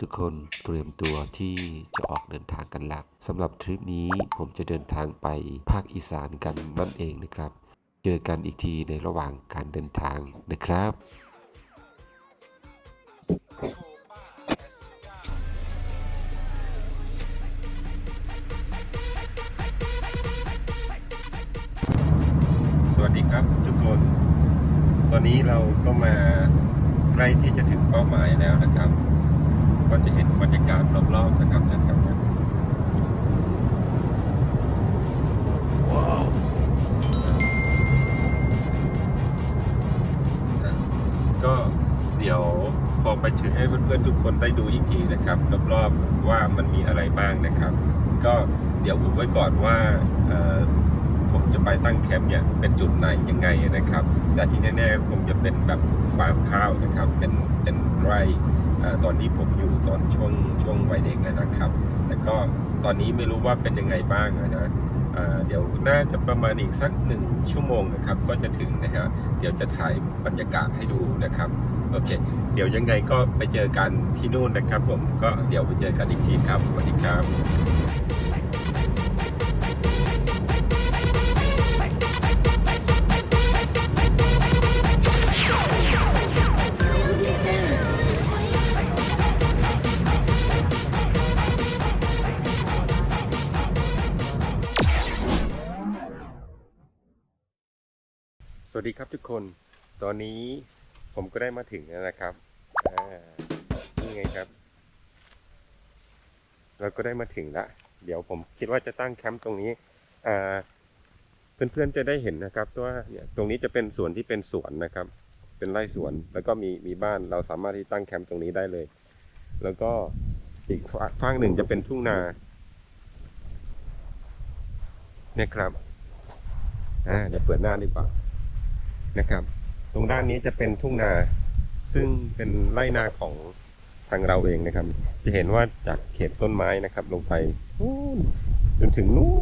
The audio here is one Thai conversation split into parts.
ทุกคนเตรียมตัวที่จะออกเดินทางกันแล้วสำหรับทริปนี้ผมจะเดินทางไปภาคอีสานกันนั่นเองนะครับ เจอกันอีกทีในระหว่างการเดินทางนะครับสวัสดีครับทุกคน ตอนนี้เราก็มาใกล้ที่จะถึงเป้าหมายแล้วนะครับ ก็จะเห็นบรรยากาศรอบๆนะครับแถวๆนี้ว้าวก็เดี๋ยวพอไปถึงให้เพื่อนๆทุกคนได้ดูอีกทีนะครับรอบๆว่ามันมีอะไรบ้างนะครับ ก็เดี๋ยวอุบไว้ก่อนว่าเอ่อผมจะไปตั้งแคมป์เนี่ยเป็นจุดไหนยังไงนะครับ แต่ที่แน่ๆคงจะเป็นแบบฟาร์มข้าวนะครับ เป็นเป็นไร่เอ่อ ตอนนี้ผมอยู่ตอนช่วงช่วงวัยเด็กเลยนะครับ แต่ก็ตอนนี้ไม่รู้ว่าเป็นยังไงบ้างนะเดี๋ยวน่าจะประมาณอีกสักหนึ่งชั่วโมงนะครับ ก็จะถึงนะฮะเดี๋ยวจะถ่ายบรรยากาศให้ดูนะครับโอเค เดี๋ยวยังไงก็ไปเจอกันที่นู่นนะครับ ผมก็เดี๋ยวไปเจอกันอีกทีครับสวัสดีครับ สวัสดีครับทุกคน ตอนนี้ผมก็ได้มาถึงแล้วนะครับนี่ไงครับ เราก็ได้มาถึงละ เดี๋ยวผมคิดว่าจะตั้งแคมป์ตรงนี้เพื่อนๆจะได้เห็นนะครับว่าเนี่ยตรงนี้จะเป็นสวนที่เป็นสวนนะครับ เป็นไร่สวน แล้วก็มีมีบ้าน เราสามารถที่ตั้งแคมป์ตรงนี้ได้เลย แล้วก็อีกฝั่งหนึ่งจะเป็นทุ่งนาเนี่ยครับ อ่าเดี๋ยวเปิดหน้าดีกว่า นะครับ ตรงด้านนี้จะเป็นทุ่งนา ซึ่งเป็นไร่นาของทางเราเองนะครับ จะเห็นว่าจากเขตต้นไม้นะครับ ลงไปนู่นจนถึงนู่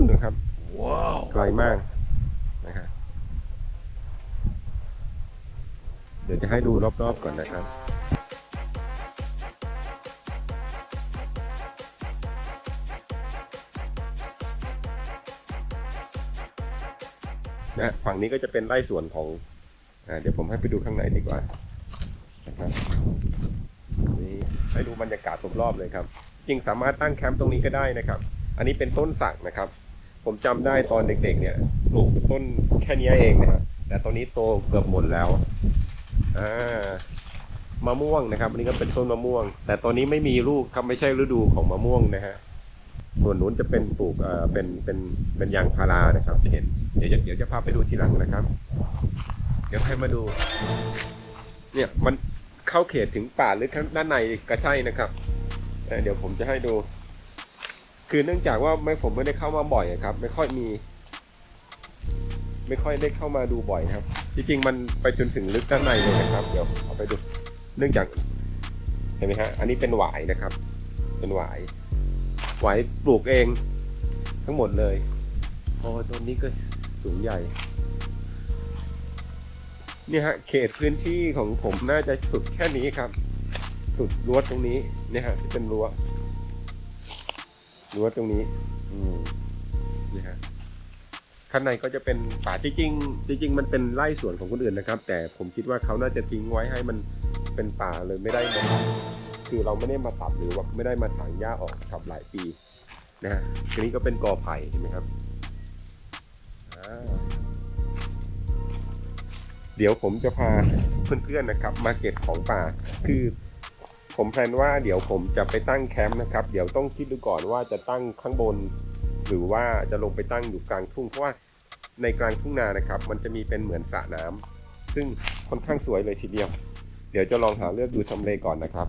นนะครับว้าวไกลมากนะครับเดี๋ยวจะให้ดูรอบๆก่อนนะครับ นะฝั่งนี้ก็จะเป็นไร่สวนของอ่าเดี๋ยวผมให้ไปดูข้างในดีกว่านะครับนี่ให้ดูบรรยากาศรอบๆเลยครับ จริงสามารถตั้งแคมป์ตรงนี้ก็ได้นะครับ อันนี้เป็นต้นสักนะครับ ผมจำได้ตอนเด็กๆ เนี่ยปลูกต้นแค่นี้เองนะครับแต่ตอนนี้โตเกือบหมดแล้วอ่ามะม่วงนะครับ อันนี้ก็เป็นต้นมะม่วง แต่ตอนนี้ไม่มีลูกครับไม่ใช่ฤดูของมะม่วงนะฮะ ส่วนนู้นจะเป็นปลูกเป็นเป็นเป็นยางพารานะครับจะเห็น เดี๋ยวจะเดี๋ยวจะพาไปดูทีหลังนะครับ เดี๋ยวให้มาดู เนี่ยมันเข้าเขตถึงป่าหรือข้างด้านในก็ใช่นะครับเดี๋ยวผมจะให้ดู คือเนื่องจากว่าไม่ผมไม่ได้เข้ามาบ่อยอะครับ ไม่ค่อยมี ไม่ค่อยได้เข้ามาดูบ่อยครับ จริงๆมันไปจนถึงลึกด้านในเลยนะครับ เดี๋ยวเอาไปดู เนื่องจากเห็นไหมฮะ อันนี้เป็นหวายนะครับ เป็นหวาย หวปลูกเองทั้งหมดเลยโอ้ต้นนี้ก็สูงใหญ่เนี่ยฮะเขตพื้นที่ของผมน่าจะสุดแค่นี้ครับ สุดรั้วตรงนี้เนี่ยฮะที่เป็นรั้วรั้วตรงนี้ อืมนี่ฮะข้างในก็จะเป็นป่าจริงๆจริง ๆ มันเป็นไร่สวนของคนอื่นนะครับ แต่ผมคิดว่าเขาน่าจะทิ้งไว้ให้มันเป็นป่าเลยไม่ได้มา คือเราไม่ได้มาตัดหรือว่าไม่ได้มาถางหญ้าออกกับหลายปีนะฮะทีนี้ก็เป็นกอไผ่เห็นไหมครับเดี๋ยวผมจะพาเพื่อนๆนะครับ มาเก็บของป่า คือ ผมแพลนว่าเดี๋ยวผมจะไปตั้งแคมป์นะครับ เดี๋ยวต้องคิดดูก่อนว่าจะตั้งข้างบน หรือว่าจะลงไปตั้งอยู่กลางทุ่งเพราะว่าในกลางทุ่งนานะครับ มันจะมีเป็นเหมือนสระน้ำซึ่งค่อนข้างสวยเลยทีเดียว เดี๋ยวจะลองหาเลือกดูทำเลก่อนนะครับ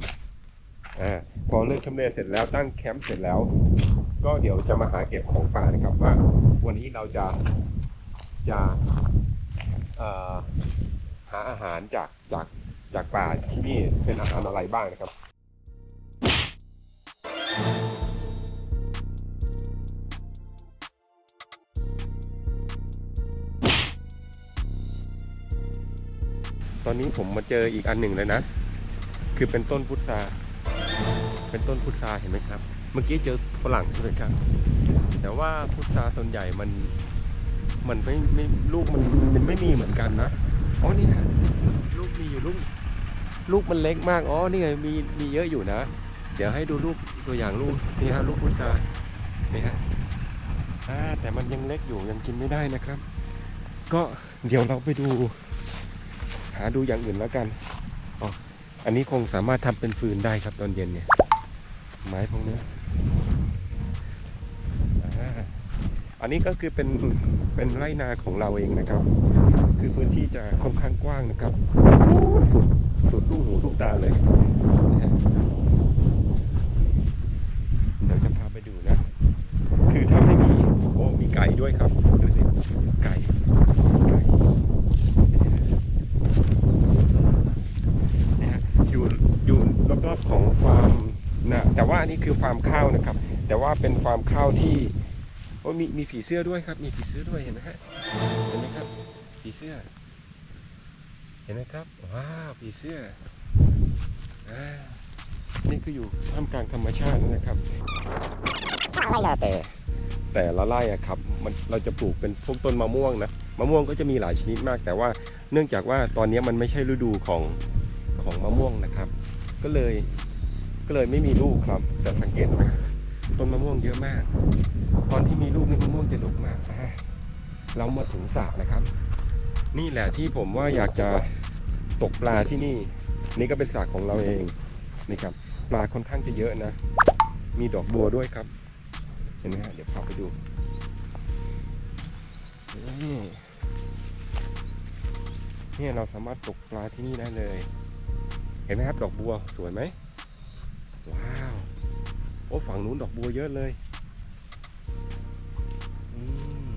อ่าพอเลือกทำเลเสร็จแล้วตั้งแคมป์เสร็จแล้ว ก็เดี๋ยวจะมาหาเก็บของป่านะครับว่า วันนี้เราจะจะหาอาหารจากจากจากป่าที่นี่เป็นอาหารอะไรบ้างนะครับตอนนี้ผมมาเจออีกอันหนึ่งเลยนะ คือเป็นต้นพุทรา เป็นต้นพุทราเห็นไหมครับ เมื่อกี้เจอฝรั่งด้วยครับ แต่ว่าพุทราส่วนใหญ่มันมันไม่ไม่ลูกมันมันไม่มีเหมือนกันนะอ๋อนี่ฮะลูกมีอยู่ลูกลูกมันเล็กมากอ๋อนี่ไงมีมีเยอะอยู่นะ เดี๋ยวให้ดูลูกตัวอย่างลูกนี่ฮะลูกพุทรานี่ฮะอ่าแต่มันยังเล็กอยู่ยังกินไม่ได้นะครับ ก็เดี๋ยวเราไปดู หาดูอย่างอื่นแล้วกันอ๋ออันนี้คงสามารถทำเป็นฟืนได้ครับตอนเย็นเนี่ย ไม้พวกเนี้ออันนี้ก็คือเป็นเป็นไร่นาของเราเองนะครับ คือพื้นที่จะค่อนข้างกว้างนะครับ สุดสุดลูกหูลูกตาเลยเดี๋ยวจะพาไปดูนะ คือถ้าไม่มีโอ้มีไก่ด้วยครับ ดูสิไก่ ไก่เนี่ยฮะอยู่อยู่รอบๆของฟาร์มนะแต่ ว่าอันนี้คือฟาร์มข้าวนะครับ แต่ว่าเป็นฟาร์มข้าวที่โอ้มีมีผีเสื้อด้วยครับ มีผีเสื้อด้วยเห็นไหมฮะเห็นไหมครับผีเสื้อ เห็นไหมครับว้าวผีเสื้ออนี่คืออยู่ท่ามกลางธรรมชาตินะครับแต่แต่ละไร่อะครับมันเราจะปลูกเป็นพวกต้นมะม่วงนะมะม่วงก็จะมีหลายชนิดมาก แต่ว่าเนื่องจากว่าตอนนี้มันไม่ใช่ฤดูของของมะม่วงนะครับ ก็เลย ก็เลยไม่มีลูกครับแต่สังเกตว่าต้นมะม่วงเยอะมาก ตอนที่มีลูกนี่มะม่วงจะดกมากอ่าเรามาถึงสระนะครับ นี่แหละที่ผมว่าอยากจะตกปลาที่นี่ นี่ก็เป็นสระของเราเองนี่ครับ ปลาค่อนข้างจะเยอะนะ มีดอกบัวด้วยครับ เห็นไหมฮะเดี๋ยวพาไปดูนี่เราสามารถตกปลาที่นี่ได้เลย เห็นไหมครับดอกบัวสวยไหม ว้าวโอ้ฝั่งนู้นดอกบัวเยอะเลยอืม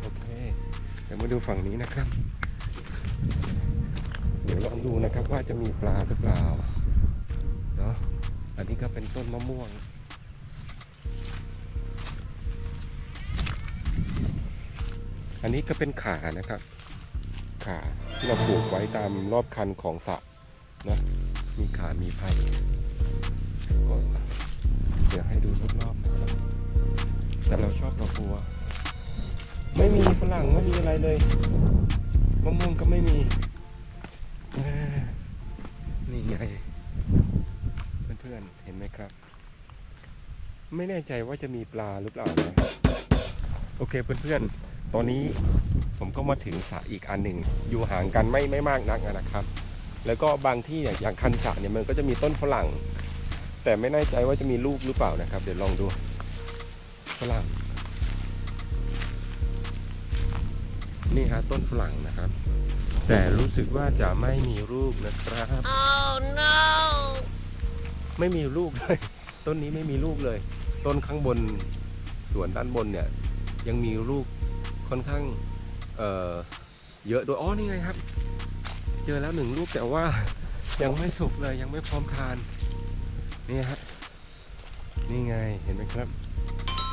โอเคเดี๋ยวมาดูฝั่งนี้นะครับ เดี๋ยวลองดูนะครับว่าจะมีปลาหรือเปล่าเนาะอันนี้ก็เป็นต้นมะม่วงอันนี้ก็เป็นขานะครับ ขาที่เราปลูกไว้ตามรอบคันของสระนะ ขามีไผ่ก็เดี๋ยวให้ดูรอบๆนะครับแต่เราชอบดอกบัว ไม่มีฝรั่งไม่มีอะไรเลยมะม่วงก็ไม่มีนี่ไงเพื่อนๆเห็นไหมครับ ไม่แน่ใจว่าจะมีปลาหรือเปล่านะโอเคเพื่อนๆตอนนี้ผมก็มาถึงสระอีกอันหนึ่ง อยู่ห่างกันไม่ไม่มากนักนะครับ แล้วก็บางที่เนี่ยอย่างคันสระเนี่ยมันก็จะมีต้นฝรั่ง แต่ไม่แน่ใจว่าจะมีลูกหรือเปล่านะครับ เดี๋ยวลองดูฝรั่ง นี่ฮะต้นฝรั่งนะครับ แต่รู้สึกว่าจะไม่มีลูกนะครับ Oh no! ไม่มีลูกเลย ต้นนี้ไม่มีลูกเลย ต้นข้างบนส่วนด้านบนเนี่ยยังมีลูกค่อนข้างเอ่อเยอะด้วยอ๋อนี่ไงครับ เจอแล้วหนึ่งลูกแต่ว่ายังไม่สุกเลยยังไม่พร้อมทานนี่ฮะนี่ไงเห็นไหมครับ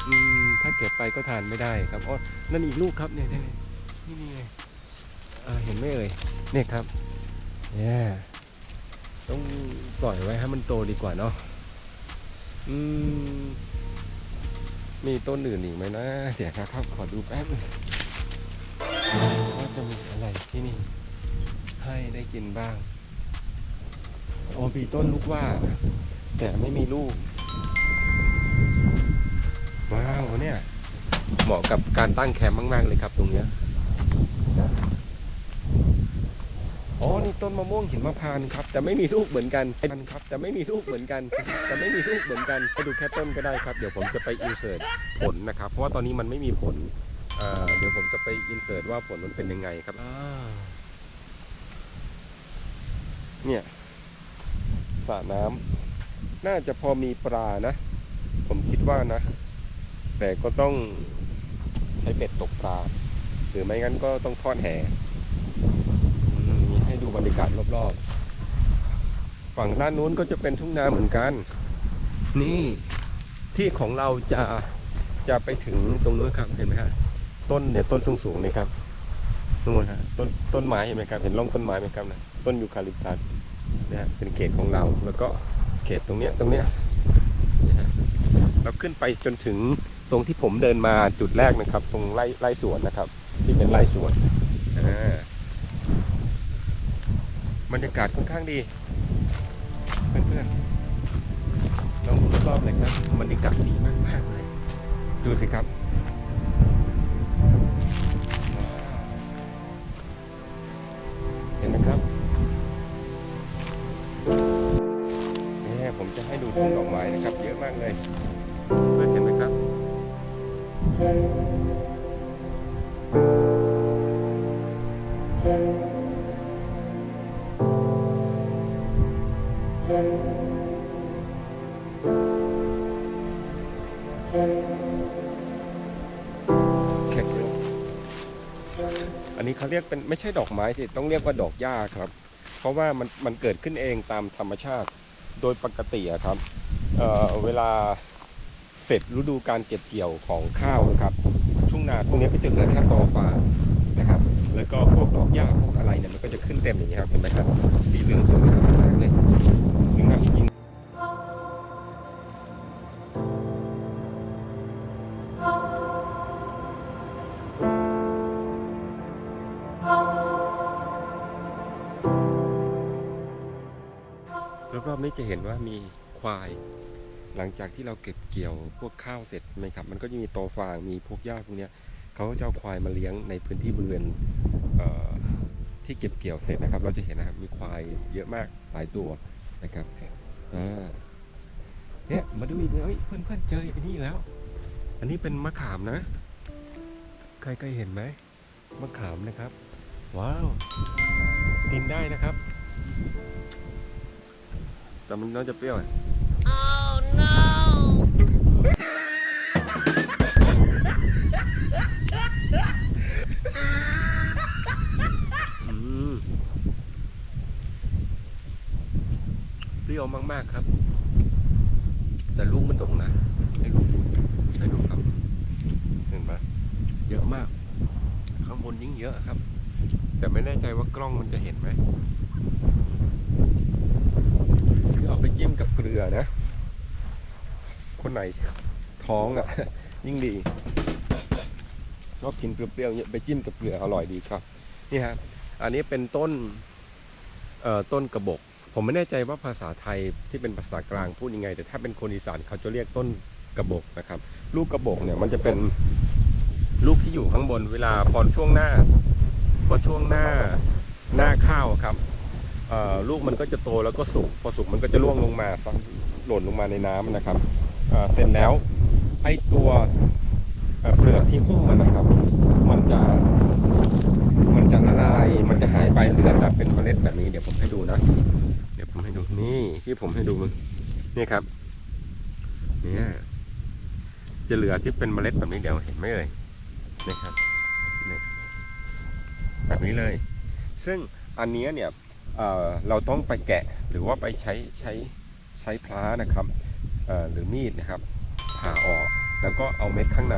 อืมถ้าเก็บไปก็ทานไม่ได้ครับอ๋อนั่นอีกลูกครับเนี่ยนี่นี่นี่ไงเอ่อเห็นไหมเอ่ยเนี่ยครับเนี่ยต้องปล่อยไว้ให้มันโตดีกว่าเนาะอืมมีต้นอื่นอีกไหมนะเดี๋ยวครับขอดูแป๊บนึงว่าจะมีอะไรที่นี่ ให้ได้กินบ้าง โอ้มีต้นลูกว่า แต่ไม่มีลูก ว้าวเนี่ย เหมาะกับการตั้งแคมป์มาก ๆ เลยครับตรงเนี้ยอ๋อ นี่ต้นมะม่วงหินมะพร้านครับ แต่ไม่มีลูกเหมือนกันครับ แต่ไม่มีลูกเหมือนกัน แต่ไม่มีลูกเหมือนกันให้ดูแค่ต้นก็ได้ครับ เดี๋ยวผมจะไปอินเสิร์ตผลนะครับ เพราะว่าตอนนี้มันไม่มีผลเอ่อเดี๋ยวผมจะไปอินเสิร์ตว่าผลมันเป็นยังไงครับอ่า เนี่ยสระน้ำน่าจะพอมีปลานะ ผมคิดว่านะ แต่ก็ต้องใช้เบ็ดตกปลา หรือไม่งั้นก็ต้องทอดแหมีให้ดูบรรยากาศรอบๆ ฝั่งด้านนู้นก็จะเป็นทุ่งนาเหมือนกัน นี่ที่ของเราจะจะไปถึงตรงนู้นครับเห็นไหมฮะต้นเนี่ยต้นสูงๆนี่ครับ นู่นฮะต้นต้นไม้เห็นไหมครับ เห็นร่องต้นไม้ไหมครับนะต้นยูคาลิปตัสนะฮะเป็นเขตของเรา แล้วก็เขตตรงเนี้ยตรงเนี้ยนะฮะเราขึ้นไปจนถึงตรงที่ผมเดินมาจุดแรกนะครับ ตรงไร่ไร่สวนนะครับ ที่เป็นไร่สวนอ่าบรรยากาศค่อนข้างดี เพื่อนๆลองดูรอบๆเลยครับบรรยากาศดีมากๆเลยดูสิครับ ผมจะให้ดูทุ่งดอกไม้นะครับ เยอะมากเลยเพื่อนเห็นไหมครับแข็งเลยอันนี้เขาเรียกเป็นไม่ใช่ดอกไม้สิต้องเรียกว่าดอกหญ้าครับ เพราะว่ามันมันเกิดขึ้นเองตามธรรมชาติ โดยปกติครับเเวลาเสร็จฤดูการเก็บเกี่ยวของข้าวนะครับ ทุ่งนาตรงนี้ก็จะเกิดแค่ตอฟ้านะครับ แล้วก็พวกดอกหญ้าพวกอะไรเนี่ยมันก็จะขึ้นเต็มอย่างนี้ครับเห็นไหมครับสีเหลืองสวยครับ นี้จะเห็นว่ามีควาย หลังจากที่เราเก็บเกี่ยวพวกข้าวเสร็จไหมครับ มันก็จะมีโตฟางมีพวกหญ้าพวกเนี้ยเขาก็จะเอาควายมาเลี้ยงในพื้นที่บริเวณเอ่อที่เก็บเกี่ยวเสร็จนะครับ เราจะเห็นนะครับมีควายเยอะมากหลายตัวนะครับเนี่ยมาดูอีกเลยเพื่อนเพื่อนๆเจออ้นี่แล้ว อันนี้เป็นมะขามนะ ใครเคยเห็นไหมมะขามนะครับ ว้าวกินได้นะครับ แต่มันน่าจะเปรี้ยวอะอืมเปรี้ยวมากๆครับ แต่ลูกมันตกนะให้ลูกดูให้ดูครับ เห็นปะเยอะมาก ข้างบนยิ่งเยอะครับ แต่ไม่แน่ใจว่ากล้องมันจะเห็นไหม เอาไปจิ้มกับเกลือนะ คนไหนท้องอะ ยิ่งดีชอบกินเปรี้ยวๆเนี่ยไปจิ้มกับเกลืออร่อยดีครับ นี่ฮะอันนี้เป็นต้นเอ่อต้นกระบอกผมไม่แน่ใจว่าภาษาไทยที่เป็นภาษากลางพูดยังไง แต่ถ้าเป็นคนอีสานเขาจะเรียกต้นกระบอกนะครับ ลูกกระบอกเนี่ยมันจะเป็นลูกที่อยู่ข้างบนเวลาพอช่วงหน้าพอช่วงหน้าหน้าข้าวครับ ลูกมันก็จะโตแล้วก็สุกพอสุกมันก็จะร่วงลงมาหล่นลงมาในน้ำนะครับเสร็จแล้วไอ้ตัวเปลือกที่หุ้มมันนะครับ มันจะมันจะละลายมันจะหายไปเหลือแต่เป็นเมล็ดแบบนี้เดี๋ยวผมให้ดูนะ เดี๋ยวผมให้ดูนี่ที่ผมให้ดูนี่ครับเนี่ยจะเหลือที่เป็นเมล็ดแบบนี้เดี๋ยวเห็นไหมเอ่ยนี่ครับนี่แบบนี้เลย ซึ่งอันนี้เนี่ย เเราต้องไปแกะหรือว่าไปใช้ใช้ใช้พลานะครับหรือมีดนะครับผ่าออกแล้วก็เอาเม็ดข้างใน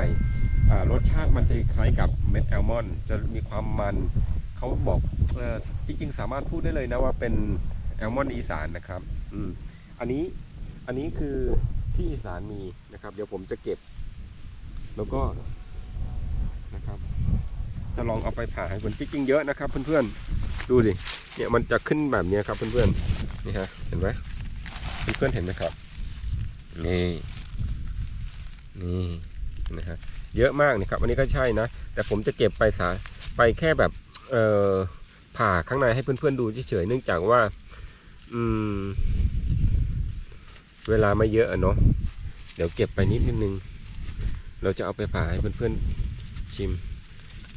รสชาติมันจะคล้ายกับเม็ดแอลมอนด์จะมีความมันเขาบอกออจริงๆสามารถพูดได้เลยนะว่าเป็นแอลมอนด์อีสานนะครับอืมอันนี้อันนี้คือที่อีสานมีนะครับ เดี๋ยวผมจะเก็บ แล้วก็นะครับ จะลองเอาไปผ่าให้คนจริงๆเยอะนะครับเพื่อนๆ ดูดิเนี่ยมันจะขึ้นแบบนี้ครับเพื่อนๆนี่ฮะเห็นไหมเพื่อนๆเห็นไหมครับนี่นี่นะฮะเยอะมากนี่ครับอันนี้ก็ใช่นะ แต่ผมจะเก็บไปสาไปแค่แบบเอ่อผ่าข้างในให้เพื่อนๆดูเฉยๆเนื่องจากว่าอืมเวลาไม่เยอะเนาะเดี๋ยวเก็บไปนิดนึง เราจะเอาไปผ่าให้เพื่อนๆชิม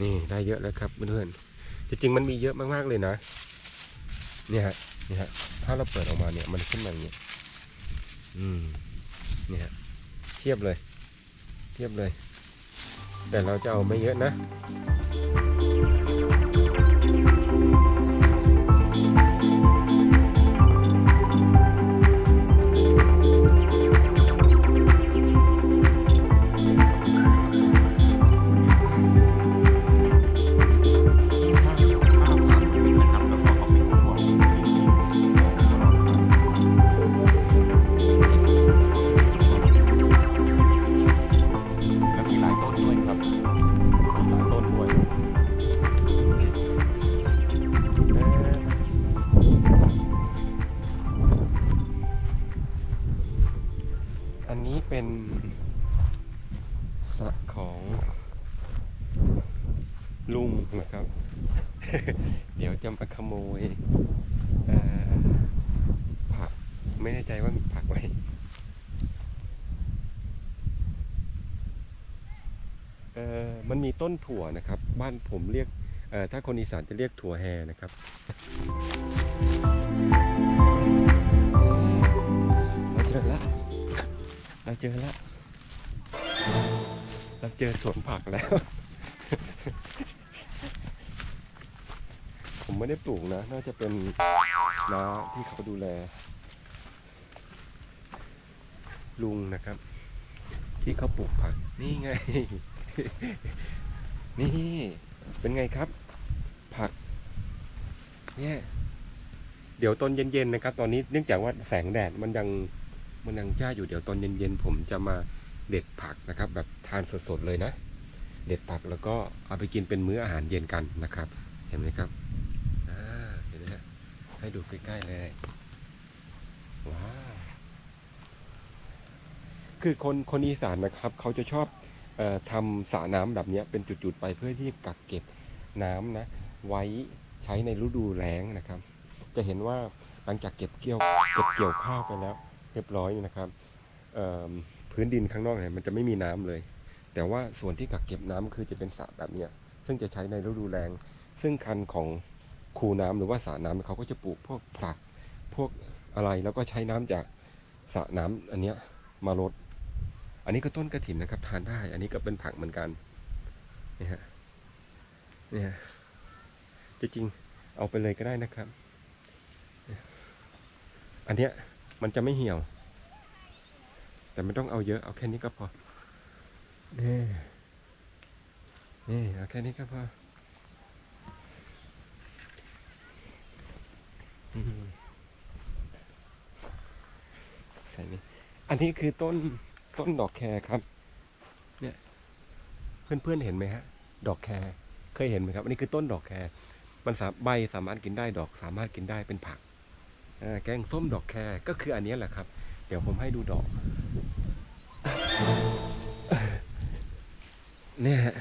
นี่ได้เยอะแล้วครับเพื่อนๆ จริงๆมันมีเยอะมากๆเลยนะเนี่ยฮะเนี่ยฮะถ้าเราเปิดออกมาเนี่ยมันขึ้นมาอย่างนี้อืมเนี่ยฮะเทียบเลย เทียบเลย แต่เราจะเอาไม่เยอะนะ ลุงนะครับ เดี๋ยวจะมาขโมยผักไม่แน่ใจว่ามีผักไหมมันมีต้นถั่วนะครับ บ้านผมเรียกถ้าคนอีสานจะเรียกถั่วแฮนะครับเราเจอแล้วเราเจอแล้วเราเจอสวนผักแล้ว ไม่ได้ปลูกนะ น่าจะเป็นน้าที่เขาดูแล ลุงนะครับ ที่เขาปลูกผัก นี่ไง นี่เป็นไงครับ ผัก เนี่ยเดี๋ยวตอนเย็นๆนะครับ ตอนนี้เนื่องจากว่าแสงแดดมันยังมันยังจ้าอยู่เดี๋ยวตอนเย็นๆผมจะมาเด็ดผักนะครับ แบบทานสดๆเลยนะ เด็ดผักแล้วก็เอาไปกินเป็นมื้ออาหารเย็นกันนะครับ เห็นไหมครับอ่าเห็นไหมฮะ ให้ดูใกล้ๆเลย ว้าว คือคนคนอีสานนะครับ เขาจะชอบออทำสระน้ำแบบนี้เป็นจุดๆไปเพื่อที่กักเก็บน้ำนะ ไว้ใช้ในฤดูแล้งนะครับ จะเห็นว่าหลังจากเก็บเกี่ยวเก็บเกี่ยวข้าวไปแล้ว เรียบร้อยนะครับพื้นดินข้างนอกเนี่ยมันจะไม่มีน้ำเลย แต่ว่าส่วนที่กักเก็บน้ำคือจะเป็นสระแบบเนี้ยซึ่งจะใช้ในฤดูแล้งซึ่งคันของ คูน้ำหรือว่าสระน้ำเขาก็จะปลูกพวกผักพวกอะไรแล้วก็ใช้น้ำจากสระน้ำอันเนี้ยมาลด อันนี้ก็ต้นกระถินนะครับ ทานได้ อันนี้ก็เป็นผักเหมือนกันนี่ฮะนี่ฮะจริงๆเอาไปเลยก็ได้นะครับ อันเนี้ยมันจะไม่เหี่ยว แต่ไม่ต้องเอาเยอะเอาแค่นี้ก็พอนี่นี่เอาแค่นี้ก็พอมใส่นี่ อันนี้คือต้นต้นดอกแครครับ เนี่ยเพื่อนๆเห็นไหมฮะ ดอกแครเคยเห็นไหมครับ อันนี้คือต้นดอกแครมันสาใบสามารถกินได้ดอกสามารถกินได้เป็นผักแกงส้มดอกแครก็คืออันนี้แหละครับ เดี๋ยวผมให้ดูดอก เนี่ยฮะ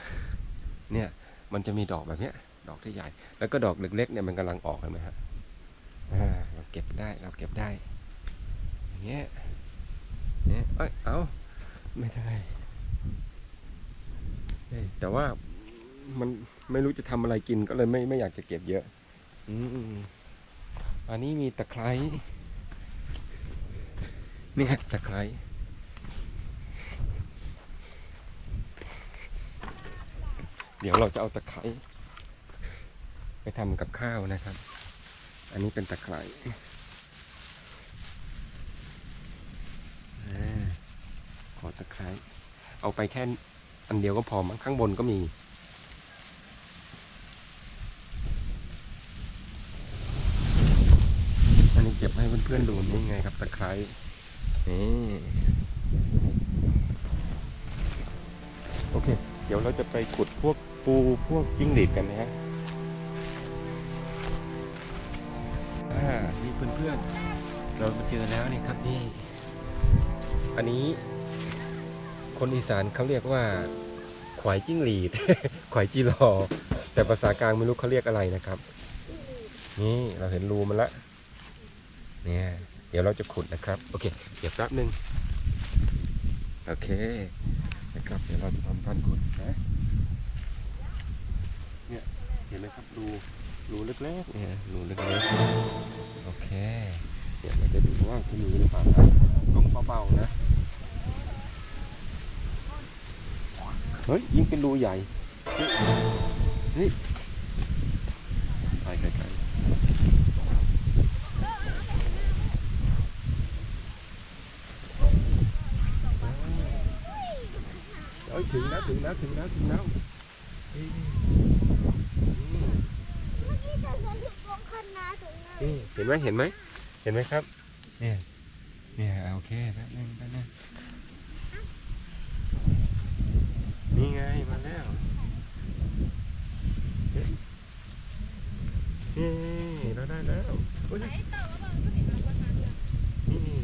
เนี่ยมันจะมีดอกแบบเนี้ย ดอกที่ใหญ่ แล้วก็ดอกเล็กๆเนี่ยมันกำลังออกเห็นไหมฮะเราเก็บได้เราเก็บได้อย่างเงี้ย เนี่ยเอ้ยเอาไม่ได้แต่ว่ามันไม่รู้จะทำอะไรกินก็เลยไม่ไม่อยากจะเก็บเยอะ อืมอันนี้มีตะไคร้เนี่ยตะไคร้เดี๋ยวเราจะเอาตะไคร้ไปทำกับข้าวนะครับ อันนี้เป็นตะไคร้อ่าข อตะไคร้เอาไปแค่อันเดียวก็พอมั้งข้างบนก็มีอันนี้เก็บให้เพื่อนๆดูนี่ไงครับตะไคร้นี่โอเค เดี๋ยวเราจะไปขุดพวกปูพวกจิ้งหรีดกันนะฮะนี่เพื่อนๆ เรามาเจอแล้วนี่ครับนี่ อันนี้ คนอีสานเขาเรียกว่าขวายจิ้งหรีด ขวายจีรอ แต่ภาษากลางไม่รู้เขาเรียกอะไรนะครับ นี่เราเห็นรูมันละ เนี่ย เดี๋ยวเราจะขุดนะครับ โอเค เดี๋ยวแป๊บหนึ่งโอเค นะครับ เดี๋ยวเราจะทำการขุดนะ เนี่ย เห็นไหมครับรู รูเล็กๆ เนี่ย รูเล็กๆ โอเค เดี๋ยวเราจะดูว่าจะมีหรือเปล่านะต้องเบาๆนะ เฮ้ยยิ่งเป็นรูใหญ่ นี่ไปไกลๆเอ้ยถึงแล้วถึงแล้วถึงแล้วถึงแล้วนี่นี่เห็นไหมเห็นไหมเห็นไหมครับ เนี่ย เนี่ยโอเคแป๊บนึงแป๊บนึง นี่ไงมาแล้วเฮ้ยนี่เราได้แล้วโอ้ยนี่นี่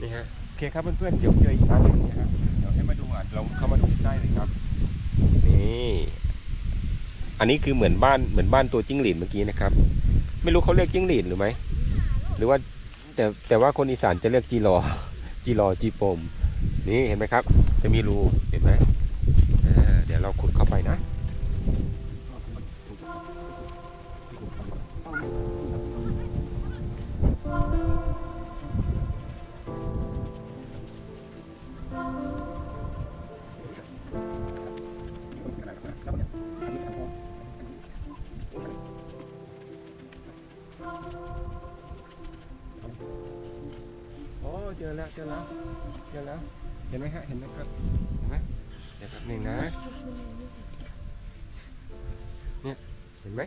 นี่ฮะโอเคครับเพื่อนๆเดี๋ยวเจออีกร้านหนึงนะฮะเดี๋ยวให้มาดูอะเราเข้ามาดูใกล้เลยครับนี่อันนี้คือเหมือนบ้านเหมือนบ้านตัวจิ้งหรีดเมื่อกี้นะครับ ไม่รู้เขาเรียกจิ้งหรีดหรือไหมหรือว่าแต่แต่ว่าคนอีสานจะเรียกจีรอจีรอจีปมนี่เห็นไหมครับ จะมีรูเห็นไหมเดี๋ยวเราขุดเข้าไปนะโอ้เจอแล้วเจอแล้วเจอแล้ว เห็นไหมฮะ เห็นไหมครับ เห็นไหมเดี๋ยวแป๊บหนึงนะ เนี่ย เห็นไหม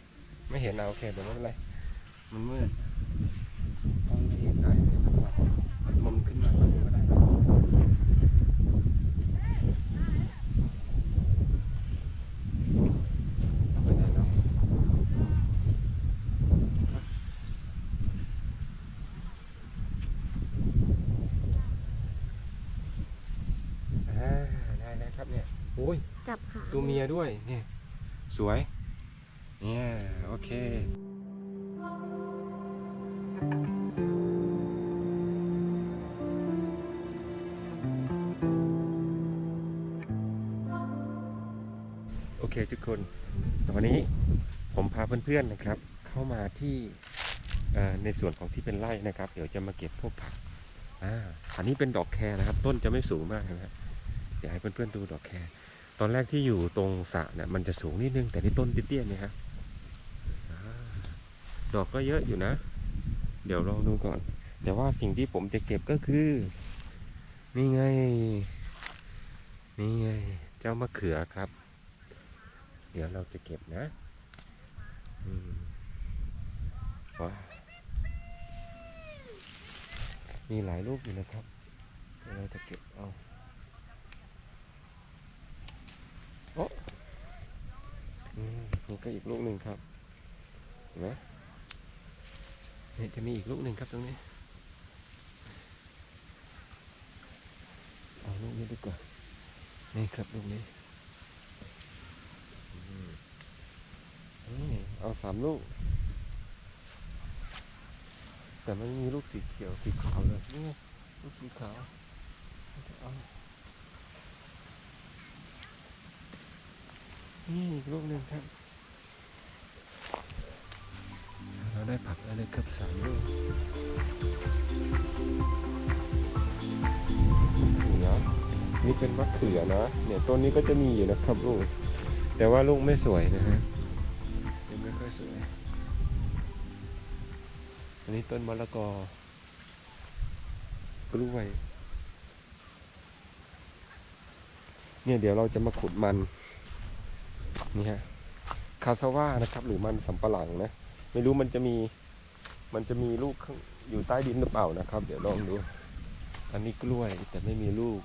ไม่เห็นเอาโอเคเดี๋ยวไม่เป็นไร มันมืดมองไม่เห็นได้มันขึ้นมาก็ได้เอาไปไหนเนาะ อ่าได้แล้วครับเนี่ยโอ้ย จับขา ตัวเมีย ด้วยเนี่ยสวยเนี่ยโอเคโอเคทุกคนตอนนี้ผมพาเพื่อนๆนะครับ เข้ามาที่ในส่วนของที่เป็นไร่นะครับ เดี๋ยวจะมาเก็บพวกผักอ่าอันนี้เป็นดอกแครนะครับ ต้นจะไม่สูงมากนะครับเดี๋ยวให้เพื่อนๆดูดอกแคร ตอนแรกที่อยู่ตรงสระเนี่ยมันจะสูงนิดนึง แต่นี่ต้นเตี้ยๆเนี่ยฮะดอกก็เยอะอยู่นะ เดี๋ยวลองดูก่อน แต่ว่าสิ่งที่ผมจะเก็บก็คือ นี่ไง นี่ไง เจ้ามะเขือครับ เดี๋ยวเราจะเก็บนะว้ามีหลายลูกอยู่นะครับ เราจะเก็บเอา โอ้อืมนี่ก็อีกลูกหนึ่งครับ เห็นไหมนี่จะมีอีกลูกหนึ่งครับตรงนี้ เอาลูกนี้ดีกว่า นี่ครับลูกนี้อืมนี่เอาสามลูก แต่ไม่มีลูกสีเขียวสีขาวเลยนี่ลูกสีขาวเอา นี่อีกลูกหนึ่งครับ เราได้ผักแล้วเลยครับสามลูกเดี๋ยวนี่เป็นมะเขือนะเนี่ยต้นนี้ก็จะมีอยู่นะครับลูก แต่ว่าลูกไม่สวยนะฮะยังไม่ค่อยสวย อันนี้ต้นมะละกอกล้วยเนี่ยเดี๋ยวเราจะมาขุดมัน นี่ฮะคาซาว่านะครับ หรือมันสำปะหลังนะ ไม่รู้มันจะมี มันจะมีลูกอยู่ใต้ดินหรือเปล่านะครับ เดี๋ยวลองดู อันนี้กล้วยแต่ไม่มีลูก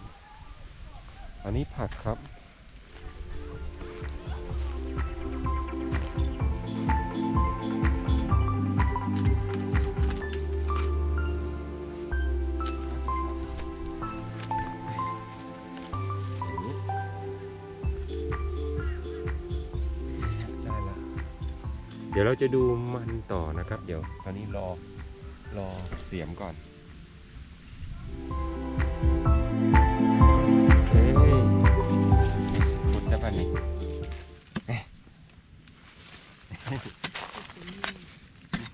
อันนี้ผักครับ เราจะดูมันต่อนะครับ เดี๋ยวตอนนี้รอรอเสียมก่อนโอเคขุดจะปันนี้เอ๊ะ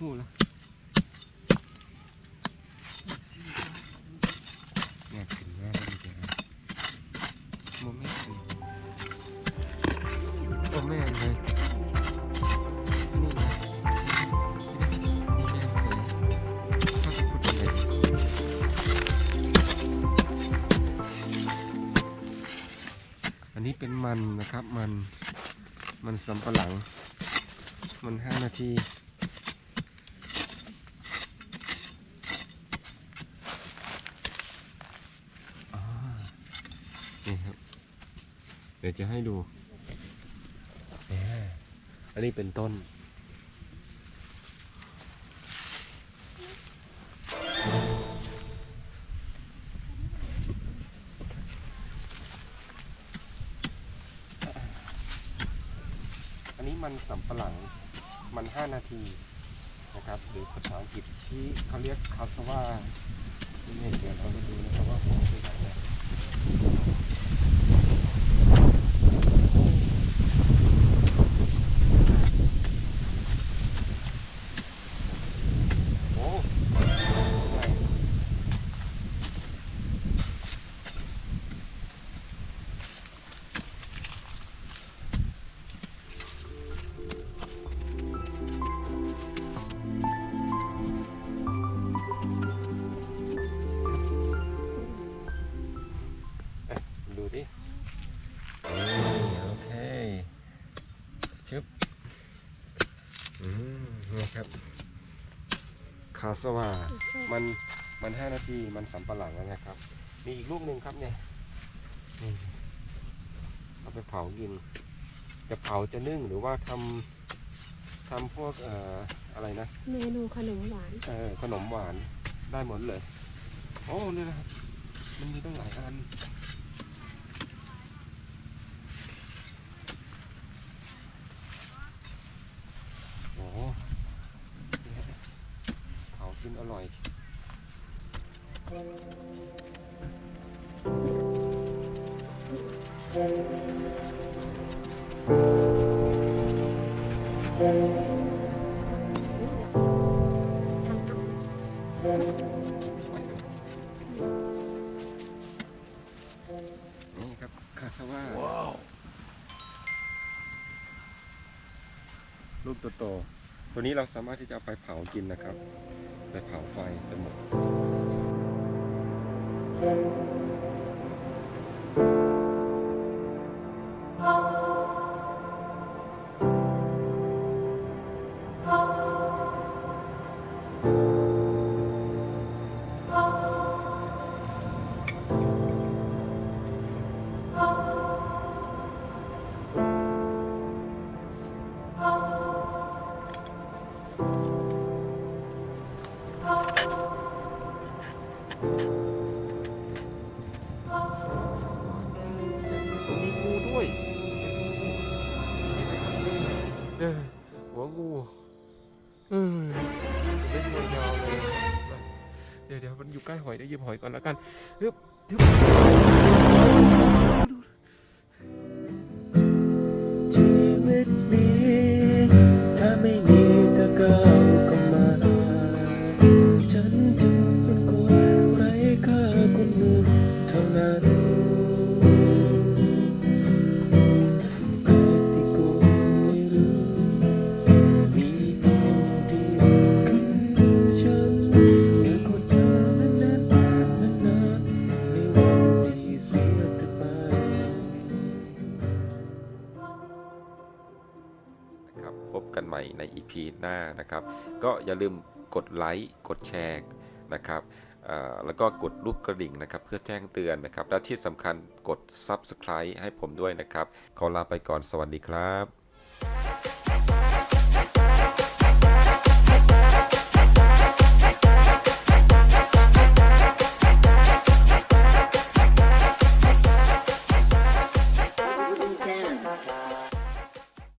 พูดแล้วเนี่ยถึงแม่แล้วมันจะโมเมนต์โอ้แม่งเลย เป็นมันนะครับมันมันสำปะหลัง มันห้านาทีอ่านี่ครับ เดี๋ยวจะให้ดู อันนี้เป็นต้น สำปะหลังมัน 5 นาทีนะครับหรือภาษาอังกฤษที่เขาเรียกคาสว่านี่เดี๋ยวเราไปดูนะครับว่าผมเป็นยังไง คาสว่ามันมัน5นาทีมันสำปะหลังแล้วนะครับ มีอีกลูกหนึ่งครับเนี่ยนี่เอาไปเผากิน จะเผาจะนึ่งหรือว่าทำทำพวกเอ่ออะไรนะเมนูขนมหวานเออขนมหวานได้หมดเลย โอ้นี่นะครับมันมีตั้งหลายอัน โอ้นี่ฮะเผา กินอร่อยนี่ครับคาสว่าลูกโตๆตัวนี้เราสามารถที่จะเอาไปเผากินนะครับ ไปเผาไฟไปหมด แล้วกันฮึบ น้านะครับ ก็อย่าลืมกดไลค์กดแชร์นะครับแล้วก็กดรูปกระดิ่งนะครับเพื่อแจ้งเตือนนะครับ และที่สำคัญกด Subscribe ให้ผมด้วยนะครับ ขอลาไปก่อนสวัสดีครับ